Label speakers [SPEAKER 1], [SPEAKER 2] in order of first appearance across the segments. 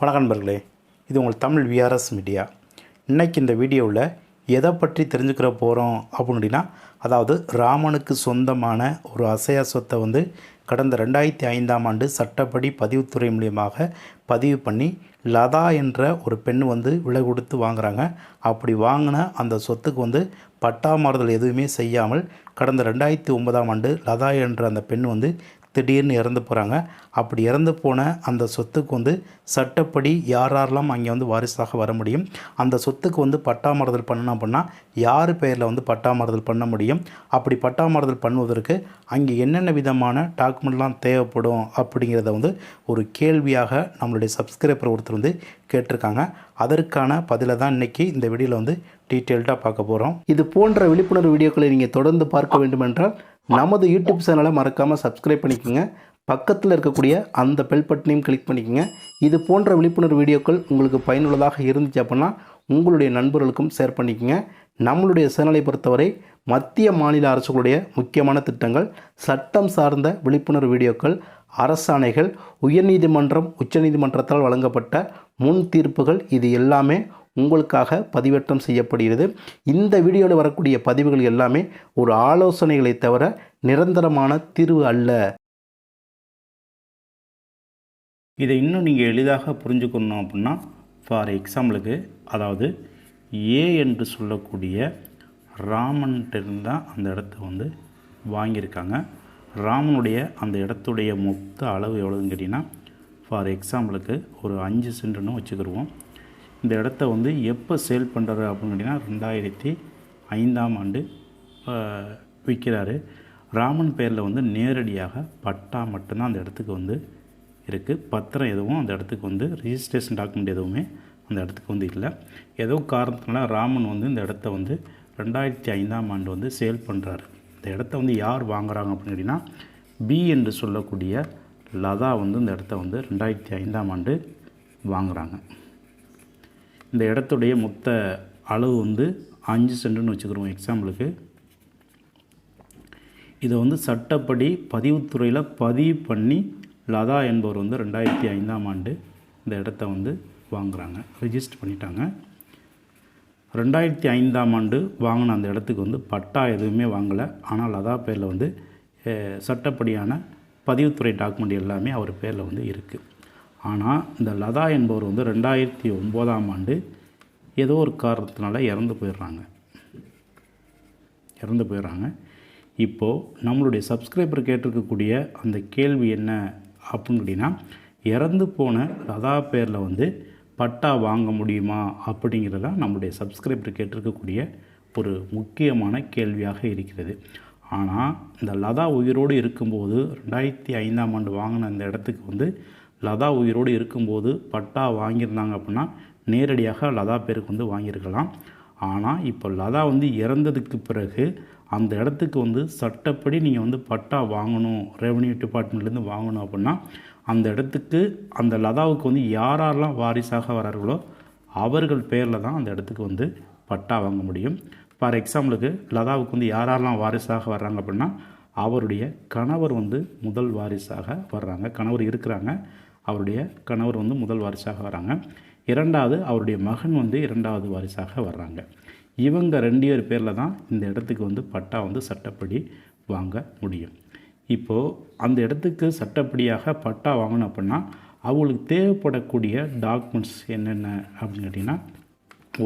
[SPEAKER 1] வணக்கம் நண்பர்களே இது உங்கள் தமிழ் விஆர்எஸ் மீடியா இன்றைக்கு இந்த வீடியோவில் எதை பற்றி தெரிஞ்சுக்கிற போகிறோம் அப்படின்னா அதாவது ராமனுக்கு சொந்தமான ஒரு அசையா சொத்தை வந்து கடந்த ரெண்டாயிரத்தி ஐந்தாம் ஆண்டு சட்டப்படி பதிவுத்துறை மூலியமாக பதிவு பண்ணி லதா என்ற ஒரு பெண் வந்து விலை கொடுத்து வாங்குறாங்க. அப்படி வாங்கின அந்த சொத்துக்கு வந்து பட்டா மாறுதல் எதுவுமே செய்யாமல் கடந்த ரெண்டாயிரத்தி ஒன்பதாம் ஆண்டு லதா என்ற அந்த பெண் வந்து திடீர்னு இறந்து போகிறாங்க அப்படி இறந்து போன அந்த சொத்துக்கு வந்து சட்டப்படி யார் யாரெல்லாம் அங்கே வந்து வாரிசாக வர முடியும்? அந்த சொத்துக்கு வந்து பட்டாமறுதல் பண்ணணும் அப்படின்னா யார் பெயரில் வந்து பட்டாமறுதல் பண்ண முடியும்? அப்படி பட்டாமறுதல் பண்ணுவதற்கு அங்கே என்னென்ன விதமான டாக்குமெண்ட்லாம் தேவைப்படும் அப்படிங்கிறத வந்து ஒரு கேள்வியாக நம்மளுடைய சப்ஸ்கிரைபர் ஒருத்தர் வந்து கேட்டிருக்காங்க. அதற்கான பதிலை தான் இன்றைக்கி இந்த வீடியோவில் வந்து டீட்டெயில்டாக பார்க்க போகிறோம் இது போன்ற விழிப்புணர்வு வீடியோக்களை நீங்கள் தொடர்ந்து பார்க்க வேண்டுமென்றால் நமது யூடியூப் சேனலை மறக்காமல் சப்ஸ்கிரைப் பண்ணிக்கோங்க. பக்கத்தில் இருக்கக்கூடிய அந்த பெல் பட்டனையும் கிளிக் பண்ணிக்கோங்க. இது போன்ற விழிப்புணர்வு வீடியோக்கள் உங்களுக்கு பயனுள்ளதாக இருந்துச்சு அப்படின்னா உங்களுடைய நண்பர்களுக்கும் ஷேர் பண்ணிக்கோங்க. நம்மளுடைய சேனலை பொறுத்தவரை மத்திய மாநில அரசுகளுடைய முக்கியமான திட்டங்கள் சட்டம் சார்ந்த விழிப்புணர்வு வீடியோக்கள் அரசாணைகள் உயர்நீதிமன்றம் உச்சநீதிமன்றத்தால் வழங்கப்பட்ட முன் தீர்ப்புகள் இது எல்லாமே உங்களுக்காக பதிவேற்றம் செய்யப்படுகிறது. இந்த வீடியோவில் வரக்கூடிய பதிவுகள் எல்லாமே ஒரு ஆலோசனைகளை தவிர நிரந்தரமான தீர்வு அல்ல. இதை இன்னும் நீங்கள் எளிதாக புரிஞ்சுக்கணும் அப்படின்னா ஃபார் எக்ஸாம்பிளுக்கு அதாவது ஏ என்று சொல்லக்கூடிய ராமன்கிட்ட தான் அந்த இடத்த வந்து வாங்கியிருக்காங்க. ராமனுடைய அந்த இடத்துடைய மொத்த அளவு எவ்வளோன்னு கேட்டிங்கன்னா ஃபார் எக்ஸாம்பிளுக்கு ஒரு அஞ்சு சென்ட்டுன்னு வச்சுக்கிடுவோம் இந்த இடத்த வந்து எப்போ சேல் பண்ணுறாரு அப்படின்னு கேட்டிங்கன்னா ரெண்டாயிரத்தி ஐந்தாம் ஆண்டு விற்கிறாரு. ராமன் பேரில் வந்து நேரடியாக பட்டா மட்டும்தான் அந்த இடத்துக்கு வந்து இருக்குது பத்திரம் எதுவும் அந்த இடத்துக்கு வந்து ரிஜிஸ்ட்ரேஷன் டாக்குமெண்ட் எதுவுமே அந்த இடத்துக்கு வந்து இல்லை. ஏதோ காரணத்தினால ராமன் வந்து இந்த இடத்த வந்து ரெண்டாயிரத்தி ஐந்தாம் ஆண்டு வந்து சேல் பண்ணுறாரு. இந்த இடத்த வந்து யார் வாங்குறாங்க அப்படின்னு கேட்டிங்கன்னா பி என்று சொல்லக்கூடிய லதா வந்து இந்த இடத்த வந்து ரெண்டாயிரத்தி ஐந்தாம் ஆண்டு வாங்குறாங்க. இந்த இடத்துடைய மொத்த அளவு வந்து அஞ்சு சென்ட்டுன்னு வச்சுக்கிறோம் எக்ஸாம்பிளுக்கு இதை வந்து சட்டப்படி பதிவுத்துறையில் பதிவு பண்ணி லதா என்பவர் வந்து ரெண்டாயிரத்தி ஐந்தாம் ஆண்டு இந்த இடத்த வந்து வாங்குறாங்க ரிஜிஸ்டர் பண்ணிட்டாங்க. ரெண்டாயிரத்தி ஐந்தாம் ஆண்டு வாங்கின அந்த இடத்துக்கு வந்து பட்டா எதுவுமே வாங்கலை. ஆனால் லதா பேரில் வந்து சட்டப்படியான பதிவுத்துறை டாக்குமெண்ட் எல்லாமே அவர் பேரில் வந்து இருக்குது ஆனால் இந்த லதா என்பவர் வந்து ரெண்டாயிரத்தி ஒம்போதாம் ஆண்டு ஏதோ ஒரு காரணத்தினால இறந்து போயிடுறாங்க. இறந்து போயிடுறாங்க. இப்போது நம்மளுடைய சப்ஸ்கிரைபர் கேட்டிருக்கக்கூடிய அந்த கேள்வி என்ன அப்படின்னு கேட்டிங்கன்னா இறந்து போன லதா பேரில் வந்து பட்டா வாங்க முடியுமா அப்படிங்கிறதா நம்மளுடைய சப்ஸ்கிரைபர் கேட்டிருக்கக்கூடிய ஒரு முக்கியமான கேள்வியாக இருக்கிறது. ஆனால் இந்த லதா உயிரோடு இருக்கும்போது ரெண்டாயிரத்தி ஐந்தாம் ஆண்டு வாங்கின அந்த இடத்துக்கு வந்து லதா உயிரோடு இருக்கும்போது பட்டா வாங்கியிருந்தாங்க அப்படின்னா நேரடியாக லதா பேருக்கு வந்து வாங்கியிருக்கலாம். ஆனால் இப்போ லதா வந்து இறந்ததுக்கு பிறகு அந்த இடத்துக்கு வந்து சட்டப்படி நீங்கள் வந்து பட்டா வாங்கணும் ரெவன்யூ டிபார்ட்மெண்ட்லேருந்து வாங்கணும் அப்படின்னா அந்த இடத்துக்கு அந்த லதாவுக்கு வந்து யாரெல்லாம் வாரிசாக வரார்களோ அவர்கள் பேரில் தான் அந்த இடத்துக்கு வந்து பட்டா வாங்க முடியும். ஃபார் எக்ஸாம்பிளுக்கு லதாவுக்கு வந்து யாரெல்லாம் வாரிசாக வர்றாங்க அப்படின்னா அவருடைய கணவர் வந்து முதல் வாரிசாக வர்றாங்க கணவர் இருக்கிறாங்க. அவருடைய கணவர் வந்து முதல் வாரிசாக வராங்க. இரண்டாவது அவருடைய மகன் வந்து இரண்டாவது வாரிசாக வர்றாங்க. இவங்க ரெண்டு பேர் பேரில் தான் இந்த இடத்துக்கு வந்து பட்டா வந்து சட்டப்படி வாங்க முடியும். இப்போது அந்த இடத்துக்கு சட்டப்படியாக பட்டா வாங்கணும் அப்படின்னா அவங்களுக்கு தேவைப்படக்கூடிய டாக்குமெண்ட்ஸ் என்னென்ன அப்படின்னு கேட்டிங்கன்னா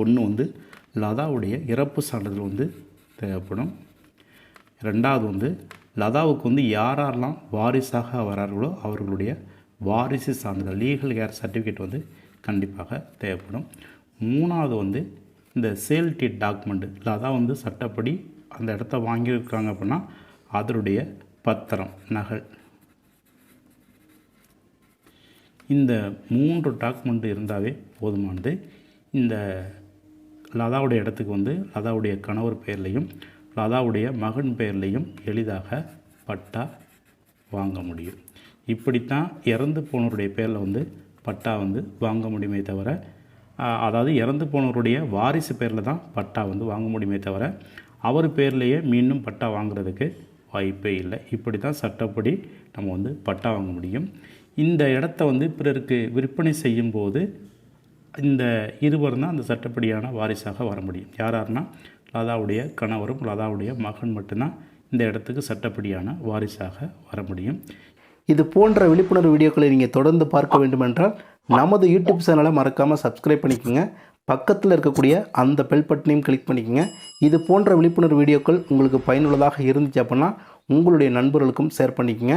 [SPEAKER 1] ஒன்று வந்து லதாவுடைய இறப்பு சான்றிதழ் வந்து தேவைப்படும். ரெண்டாவது வந்து லதாவுக்கு வந்து யாரெல்லாம் வாரிசாக வரார்களோ அவர்களுடைய வாரிசு சான்றிதழ் லீகல் கேர் சர்டிஃபிகேட் வந்து கண்டிப்பாக தேவைப்படும். மூணாவது வந்து இந்த சேல் டீட் இல்லை லதா வந்து சட்டப்படி அந்த இடத்த வாங்கியிருக்காங்க அப்படின்னா அதனுடைய பத்திரம் நகல். இந்த மூன்று டாக்குமெண்ட் இருந்தாவே போதுமானது. இந்த லதாவுடைய இடத்துக்கு வந்து லதாவுடைய கணவர் பெயர்லையும் லதாவுடைய மகன் பெயர்லையும் எளிதாக பட்டா வாங்க முடியும். இப்படித்தான் இறந்து போனவருடைய பேரில் வந்து பட்டா வந்து வாங்க முடியுமே தவிர அதாவது இறந்து போனவருடைய வாரிசு பேரில் தான் பட்டா வந்து வாங்க முடியுமே தவிர அவர் பேர்லேயே மீண்டும் பட்டா வாங்குறதுக்கு வாய்ப்பே இல்லை. இப்படி தான் சட்டப்படி நம்ம வந்து பட்டா வாங்க முடியும். இந்த இடத்த வந்து பிறருக்கு விற்பனை செய்யும்போது இந்த இருவர் தான் அந்த சட்டப்படியான வாரிசாக வர முடியும். யார் யாருன்னா லதாவுடைய கணவரும் லதாவுடைய மகன் மட்டும்தான் இந்த இடத்துக்கு சட்டப்படியான வாரிசாக வர முடியும்.
[SPEAKER 2] இது போன்ற விழிப்புணர்வு வீடியோக்களை நீங்கள் தொடர்ந்து பார்க்க வேண்டுமென்றால் நமது யூடியூப் சேனலை மறக்காமல் சப்ஸ்கிரைப் பண்ணிக்கோங்க. பக்கத்தில் இருக்கக்கூடிய அந்த பெல் பட்டனையும் கிளிக் பண்ணிக்கோங்க. இது போன்ற விழிப்புணர்வு வீடியோக்கள் உங்களுக்கு பயனுள்ளதாக இருந்துச்சு அப்படின்னா உங்களுடைய நண்பர்களுக்கும் ஷேர் பண்ணிக்கோங்க.